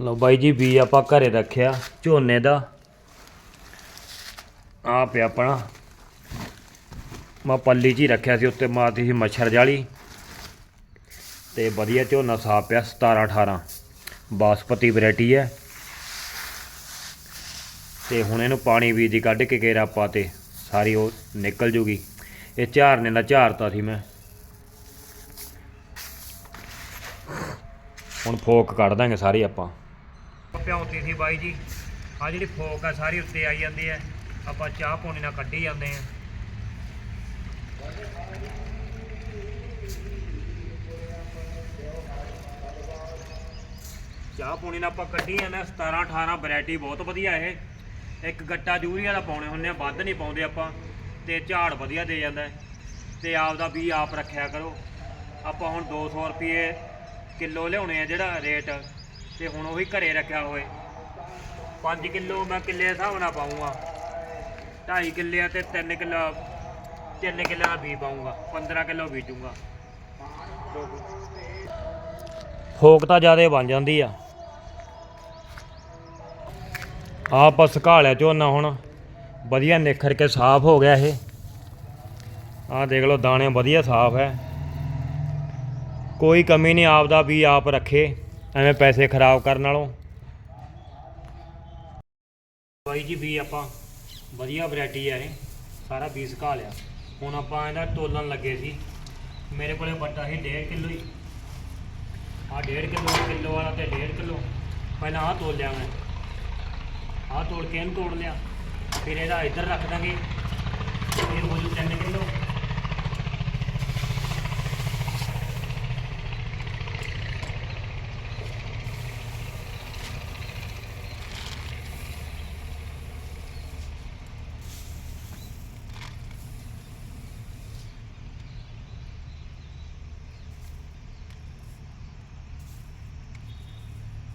ਲਓ ਬਾਈ ਜੀ ਬੀ ਆਪਾਂ ਘਰੇ ਰੱਖਿਆ, ਝੋਨੇ ਦਾ। ਆ ਪਿਆ ਆਪਣਾ। ਮੈਂ ਪੱਲੀ 'ਚ ਹੀ ਰੱਖਿਆ ਸੀ, ਉੱਤੇ ਮਾਰਤੀ ਸੀ ਮੱਛਰ ਜਾਲੀ। ਤੇ ਵਧੀਆ ਝੋਨਾ ਸਾਫ਼ ਪਿਆ 17 18 ਬਾਸਪਤੀ ਵੈਰਾਈਟੀ ਹੈ। ਤੇ ਹੁਣ ਇਹਨੂੰ ਪਾਣੀ ਵੀ ਦੀ ਕੱਢ ਕੇ ਕੇਰਾ ਪਾਤੇ ਸਾਰੀ ਉਹ ਨਿਕਲ ਜੂਗੀ। ਇਹ ਝਾਰਨੇ ਦਾ ਝਾਰਤਾ ਸੀ ਮੈਂ। ਹੁਣ ਫੋਕ ਕੱਢ ਦਾਂਗੇ ਸਾਰੀ ਆਪਾਂ। ਪਿਆਉਂਤੀ ਸੀ ਬਾਈ ਜੀ। ਆ ਜਿਹੜੀ ਫੋਕ ਆ, ਸਾਰੀ ਉੱਤੇ ਆਈ ਜਾਂਦੀ ਹੈ। ਆਪਾਂ ਚਾਹ ਪੋਣੀ ਨਾਲ ਕੱਢੀ ਜਾਂਦੇ ਆ ਚਾਹ ਪੋਣੀ ਨਾਲ ਆਪਾਂ ਕੱਢੀ ਜਾਂਦੇ ਆ 17 18 ਵੈਰਾਈਟੀ ਬਹੁਤ ਵਧੀਆ ਇਹ। ਇੱਕ ਗੱਟਾ ਯੂਰੀਆ ਦਾ ਪਾਉਣੇ ਹੁੰਦੇ ਆ, ਵੱਧ ਨਹੀਂ ਪਾਉਂਦੇ ਆਪਾਂ। ਤੇ ਝਾੜ ਵਧੀਆ ਦੇ ਜਾਂਦਾ ਹੈ। ਤੇ ਆਪ ਦਾ ਵੀ ਆਪ ਰੱਖਿਆ ਕਰੋ। ਆਪਾਂ ਹੁਣ 200 ਰੁਪਏ ਕਿਲੋ ਲਿਆਉਣੇ ਆ ਜਿਹੜਾ ਰੇਟ। ਤੇ ਹੁਣ ਉਹ ਵੀ ਘਰੇ ਰੱਖਿਆ ਹੋਏ 5 ਕਿਲੋ ਮੈਂ ਕਿੱਲੇ ਦੇ ਹਿਸਾਬ ਨਾਲ ਪਾਉਂਗਾ 2.5 ਕਿੱਲੇ ਆ ਤੇ 3 ਕਿਲੋ 3 ਕਿੱਲੇ ਦਾ ਬੀ ਪਾਉਂਗਾ 15 ਕਿਲੋ ਬੀਜੂਗਾ। ਫੋਕ ਤਾਂ ਜ਼ਿਆਦਾ ਬਣ ਜਾਂਦੀ ਆ। ਆਹ ਆਪਾਂ ਸੁਕਾ ਲਿਆ ਝੋਨਾ ਹੁਣ। ਵਧੀਆ ਨਿਖਰ ਕੇ ਸਾਫ਼ ਹੋ ਗਿਆ ਇਹ। ਆਹ ਦੇਖ ਲਓ, ਦਾਣੇ ਵਧੀਆ ਸਾਫ਼ ਹੈ। ਕੋਈ ਕਮੀ ਨਹੀਂ ਆਪਦਾ ਵੀ ਆਪ ਰੱਖੇ। ਐਵੇਂ ਪੈਸੇ ਖਰਾਬ ਕਰਨ ਨਾਲੋਂ। ਬਾਈ ਜੀ ਵੀ ਆਪਾਂ ਵਧੀਆ ਵੈਰਾਈਟੀ ਹੈ ਇਹ, ਸਾਰਾ ਬੀਜ ਸੁਕਾ ਲਿਆ। ਹੁਣ ਆਪਾਂ ਇਹਦਾ ਤੋਲਣ ਲੱਗੇ ਸੀ। ਮੇਰੇ ਕੋਲੇ ਵੱਟਾ ਸੀ 1.5 ਕਿਲੋ ਹੀ। ਆ 1.5 ਕਿਲੋ ਕਿਲੋ ਵਾਲਾ ਤੇ 1.5 ਕਿਲੋ। ਪਹਿਲਾਂ ਆਹ ਤੋਲ ਲਿਆ ਮੈਂ। ਆਹ ਤੋੜ ਕੇ ਇਹਨੂੰ ਤੋੜ ਲਿਆ। ਫਿਰ ਇਹਦਾ ਇੱਧਰ ਰੱਖ ਦਾਂਗੇ। ਫਿਰ ਹੋ ਜੂ 3 ਕਿਲੋ।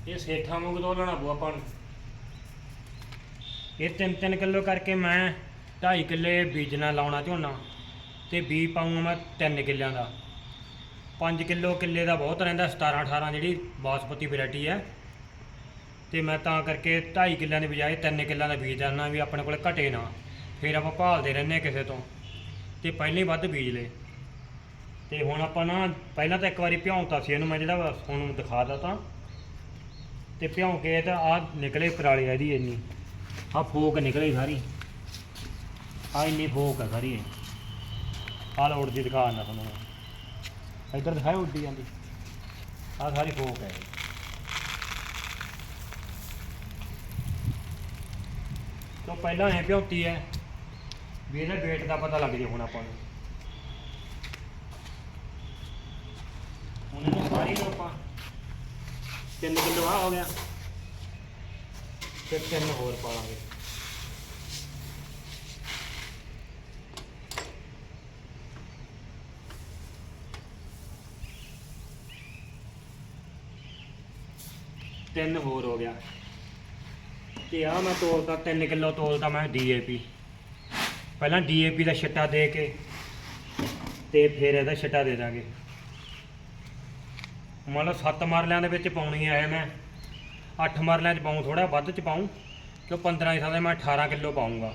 ਇਹ ਸੇਠਾਂ ਵਾਂਗੂ ਤੋਲਣਾ ਪਊ ਆਪਾਂ ਨੂੰ। ਇਹ 3-3 ਕਿਲੋ ਕਰਕੇ ਮੈਂ 2.5 ਕਿੱਲੇ ਬੀਜਣਾ, ਲਾਉਣਾ, ਝੋਨਾ ਤੇ ਬੀ ਪਾਉਂਗਾ ਮੈਂ 3 ਕਿੱਲਿਆਂ ਦਾ। 5 ਕਿਲੋ ਕਿੱਲੇ ਦਾ ਬਹੁਤ ਰਹਿੰਦਾ 17 18 ਜਿਹੜੀ ਬਾਸਪਤੀ ਵੈਰਾਈਟੀ ਹੈ। ਤੇ ਮੈਂ ਤਾਂ ਕਰਕੇ 2.5 ਕਿੱਲਿਆਂ ਦੀ ਬਜਾਏ 3 ਕਿੱਲਿਆਂ ਦਾ ਬੀਜ ਦਿੰਦਾ ਵੀ ਆਪਣੇ ਕੋਲ ਘਟੇ ਨਾ, ਫਿਰ ਆਪਾਂ ਭਾਲਦੇ ਰਹਿੰਦੇ ਹਾਂ ਕਿਸੇ ਤੋਂ ਤੇ ਪਹਿਲਾਂ ਹੀ ਵੱਧ ਬੀਜ ਲਏ। ਤੇ ਹੁਣ ਆਪਾਂ ਨਾ, ਪਹਿਲਾਂ ਤਾਂ ਇੱਕ ਵਾਰੀ ਭਿਉਂਤਾ ਸੀ ਇਹਨੂੰ ਮੈਂ ਜਿਹੜਾ ਤੁਹਾਨੂੰ ਦਿਖਾ ਦਿੱਤਾ। ਤੇ ਭਿਉਂ ਕੇ ਤਾਂ ਆ ਨਿਕਲੇ ਪਰਾਲੀ ਇਹਦੀ ਇੰਨੀ। ਆ ਫੋਕ ਨਿਕਲੇ ਸਾਰੀ। ਆ ਇੰਨੀ ਫੋਕ ਆ ਸਾਰੀ ਆ ਲੋੜ ਦੀ ਦਿਖਾ ਨਾ ਤੁਹਾਨੂੰ। ਇੱਧਰ ਦਿਖਾਏ ਉੱਡੀ ਜਾਂਦੀ। ਆ ਸਾਰੀ ਫੋਕ ਹੈ ਤੋਂ ਪਹਿਲਾਂ ਐ ਭਿਉਂਤੀ ਹੈ ਵੀ ਇਹਦਾ weight ਦਾ ਪਤਾ ਲੱਗ ਜੇ ਹੁਣ ਆਪਾਂ ਨੂੰ। ਹੁਣ ਇਹਨੂੰ ਸਾਰੀ ਨੂੰ ਆਪਾਂ 3 ਕਿਲੋ ਆ ਹੋ ਗਿਆ। ਫਿਰ ਤਿੰਨ ਹੋਰ ਪਾ ਲਾਂਗੇ। ਤਿੰਨ ਹੋਰ ਹੋ ਗਿਆ। ਤੇ ਆ ਮੈਂ ਤੋਲਤਾ 3 ਕਿਲੋ ਤੋਲਤਾ ਮੈਂ ਡੀਏਪੀ। ਪਹਿਲਾਂ ਡੀਏਪੀ ਦਾ ਛਿੱਟਾ ਦੇ ਕੇ ਤੇ ਫਿਰ ਇਹਦਾ ਛਿੱਟਾ ਦੇ ਦਾਂਗੇ। ਮੰਨ ਲਓ 7 ਮਰਲਿਆਂ ਦੇ ਵਿੱਚ ਪਾਉਣੀ ਹੈ ਇਹ ਮੈਂ। 8 ਮਰਲਿਆਂ 'ਚ ਪਾਉਂ ਥੋੜਾ ਵੱਧ 'ਚ ਪਾਉਂ। ਕਿ 15 ਦੀ ਥਾਂ ਮੈਂ 18 ਕਿਲੋ ਪਾਉਂਗਾ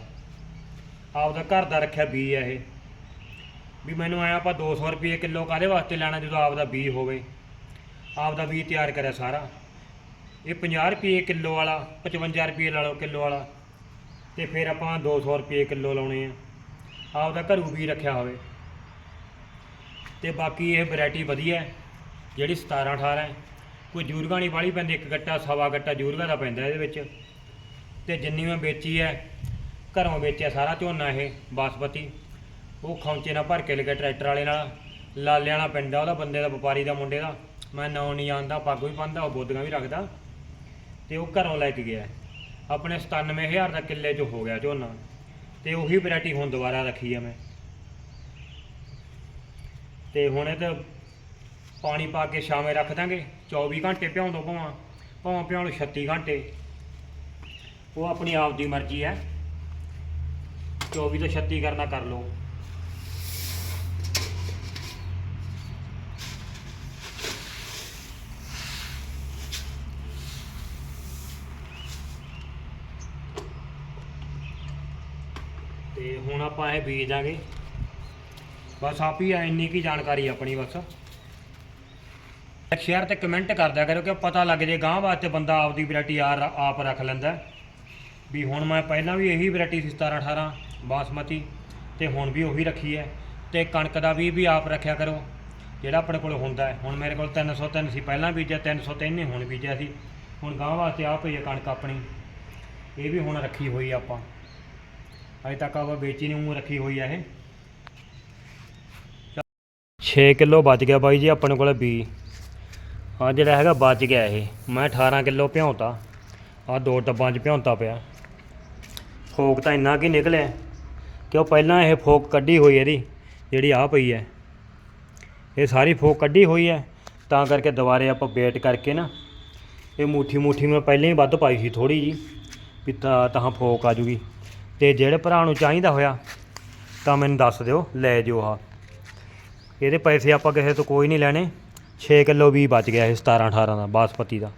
ਆਪਦਾ ਘਰ ਦਾ ਰੱਖਿਆ ਬੀ ਹੈ ਇਹ। ਵੀ ਮੈਨੂੰ ਆਇਆ ਆਪਾਂ 200 ਰੁਪਏ ਕਿਲੋ ਕਾਦੇ ਵਾਸਤੇ ਲੈਣਾ ਜਦੋਂ ਆਪਦਾ ਬੀ ਹੋਵੇ। ਆਪਦਾ ਬੀ ਤਿਆਰ ਕਰਿਆ ਸਾਰਾ। ਇਹ 50 ਰੁਪਏ ਕਿਲੋ ਵਾਲਾ 55 ਰੁਪਏ ਲਾ ਲਓ ਕਿਲੋ ਵਾਲਾ। ਤੇ ਫਿਰ ਆਪਾਂ 200 ਰੁਪਏ ਕਿਲੋ ਲਾਉਣੇ ਆ। ਆਪਦਾ ਘਰੂ ਵੀ ਰੱਖਿਆ ਹੋਵੇ। ਤੇ ਬਾਕੀ ਇਹ ਵੈਰਾਈਟੀ ਵਧੀਆ। ਹੈ ਜਿਹੜੀ 17 18 ਹੈ, ਕੋਈ ਜੂਰਗਾ ਨਹੀਂ ਵਾਲੀ ਪੈਂਦੀ, ਇੱਕ ਗੱਟਾ, ਸਵਾ ਗੱਟਾ ਜੂਰਗਾ ਦਾ ਪੈਂਦਾ ਇਹਦੇ ਵਿੱਚ। ਤੇ ਜਿੰਨੀ ਮੈਂ ਵੇਚੀ ਹੈ, ਘਰੋਂ ਵੇਚਿਆ ਸਾਰਾ ਝੋਨਾ ਇਹ ਬਾਸਪਤੀ ਉਹ ਖੌਂਚੇ ਨਾਲ ਭਰ ਕੇ ਲਗਾ ਟਰੈਕਟਰ ਵਾਲੇ ਨਾਲ। ਲਾਲੇ ਵਾਲਾ ਪਿੰਡ ਆ ਉਹਦਾ, ਬੰਦੇ ਦਾ, ਵਪਾਰੀ ਦਾ, ਮੁੰਡੇ ਦਾ। ਮੈਂ ਨਾਂ ਨਹੀਂ ਜਾਣਦਾ ਪੱਗ ਵੀ ਬੰਨਦਾ, ਉਹ ਬੋਦੀਆਂ ਵੀ ਰੱਖਦਾ। ਤੇ ਉਹ ਘਰੋਂ ਲੈ ਕੇ ਗਿਆ। ਆਪਣੇ 97000 ਦਾ ਕਿੱਲੇ 'ਚ ਹੋ ਗਿਆ ਝੋਨਾ। ਤੇ ਉਹੀ ਵੈਰਾਈਟੀ ਹੁਣ ਦੁਬਾਰਾ ਰੱਖੀ ਆ ਮੈਂ। ਤੇ ਹੁਣ ਇਹ ਤਾਂ ਪਾਣੀ ਪਾ ਕੇ ਸ਼ਾਮੇ ਰੱਖ ਦਾਂਗੇ। 24 ਘੰਟੇ ਭਿਉਂ ਤੋਂ ਭਾਵਾਂ ਭਾਵਾਂ ਭਿਉਂ ਲਓ 36 ਘੰਟੇ। ਉਹ ਆਪਣੀ ਆਪ ਦੀ ਮਰਜ਼ੀ ਹੈ। 24 ਤੋਂ 36 ਕਰਨਾ ਕਰ ਲਓ। ਤੇ ਹੁਣ ਆਪਾਂ ਇਹ ਬੀਜ ਦਾਂਗੇ। ਬਸ ਆਪ ਹੀ ਇੰਨੀ ਕੀ ਜਾਣਕਾਰੀ ਆਪਣੀ ਬਸ। ਸ਼ੇਅਰ ਤੇ ਕਮੈਂਟ ਕਰ ਦਿਆ ਕਰੋ ਕਿ ਪਤਾ ਲੱਗ ਜੇ ਗਾਂ ਵਾਸਤੇ ਬੰਦਾ ਆਪਦੀ ਵੈਰਾਈਟੀ ਆਪ ਰੱਖ ਲੈਂਦਾ ਵੀ ਹੁਣ ਮੈਂ ਪਹਿਲਾਂ ਵੀ ਇਹੀ ਵੈਰਾਈਟੀ ਸੀ 17 18 ਬਾਸਮਤੀ ਤੇ ਹੁਣ ਵੀ ਉਹੀ ਰੱਖੀ ਹੈ। ਤੇ ਕਣਕ ਦਾ ਵੀ ਵੀ ਆਪ ਰੱਖਿਆ ਕਰੋ। ਜਿਹੜਾ ਆਪਣੇ ਕੋਲ ਹੁੰਦਾ ਹੈ। ਹੁਣ ਮੇਰੇ ਕੋਲ 303 ਸੀ ਪਹਿਲਾਂ ਬੀਜਿਆ 303 ਨੇ, ਹੁਣ ਬੀਜਿਆ ਸੀ। ਹੁਣ ਗਾਂ ਵਾਸਤੇ ਆਪ ਪਈ ਹੈ ਕਣਕ ਆਪਣੀ। ਇਹ ਵੀ ਹੁਣ ਰੱਖੀ ਹੋਈ ਆਪਾਂ। ਅਜੇ ਤੱਕ ਆਪਾਂ ਵੇਚੀ ਨਹੀਂ, ਉਹ ਰੱਖੀ ਹੋਈ ਆ ਇਹ। 6 ਕਿਲੋ ਬਚ ਗਿਆ ਬਾਈ ਜੀ, ਆਪਣੇ ਕੋਲ ਬੀ ਆ ਜਿਹੜਾ ਹੈਗਾ ਬਚ ਗਿਆ ਇਹ। ਮੈਂ 18 ਕਿਲੋ ਭਿਉਂਤਾ। ਆ ਦੋ ਟੱਬਾਂ 'ਚ ਭਿਉਂਤਾ ਪਿਆ। ਫੋਕ ਤਾਂ ਇੰਨਾ ਕੀ ਨਿਕਲਿਆ ਕਿ ਉਹ ਪਹਿਲਾਂ ਇਹ ਫੋਕ ਕੱਢੀ ਹੋਈ ਇਹਦੀ, ਜਿਹੜੀ ਆ ਪਈ ਹੈ। ਇਹ ਸਾਰੀ ਫੋਕ ਕੱਢੀ ਹੋਈ ਹੈ, ਤਾਂ ਕਰਕੇ ਦੁਬਾਰੇ ਆਪਾਂ ਵੇਟ ਕਰਕੇ ਨਾ, ਇਹ ਮੁੱਠੀ ਮੁੱਠੀ ਮੈਂ ਪਹਿਲਾਂ ਹੀ ਵੱਧ ਪਾਈ ਸੀ ਥੋੜੀ ਜੀ ਵੀ ਤਾਂ ਤਾਂ ਫੋਕ ਆ ਜੂਗੀ। ਤੇ ਜਿਹੜੇ ਭਰਾ ਨੂੰ ਚਾਹੀਦਾ ਹੋਇਆ, ਤਾਂ ਮੈਨੂੰ ਦੱਸ ਦਿਓ, ਲੈ ਜਿਓ ਆ ਇਹਦੇ ਪੈਸੇ ਆਪਾਂ ਕਿਸੇ ਤੋਂ ਕੋਈ ਨਹੀਂ ਲੈਣੇ। 6 ਕਿਲੋ ਵੀ ਬਚ ਗਿਆ ਇਹ 17 18 ਦਾ ਬਾਸਪਤੀ ਦਾ।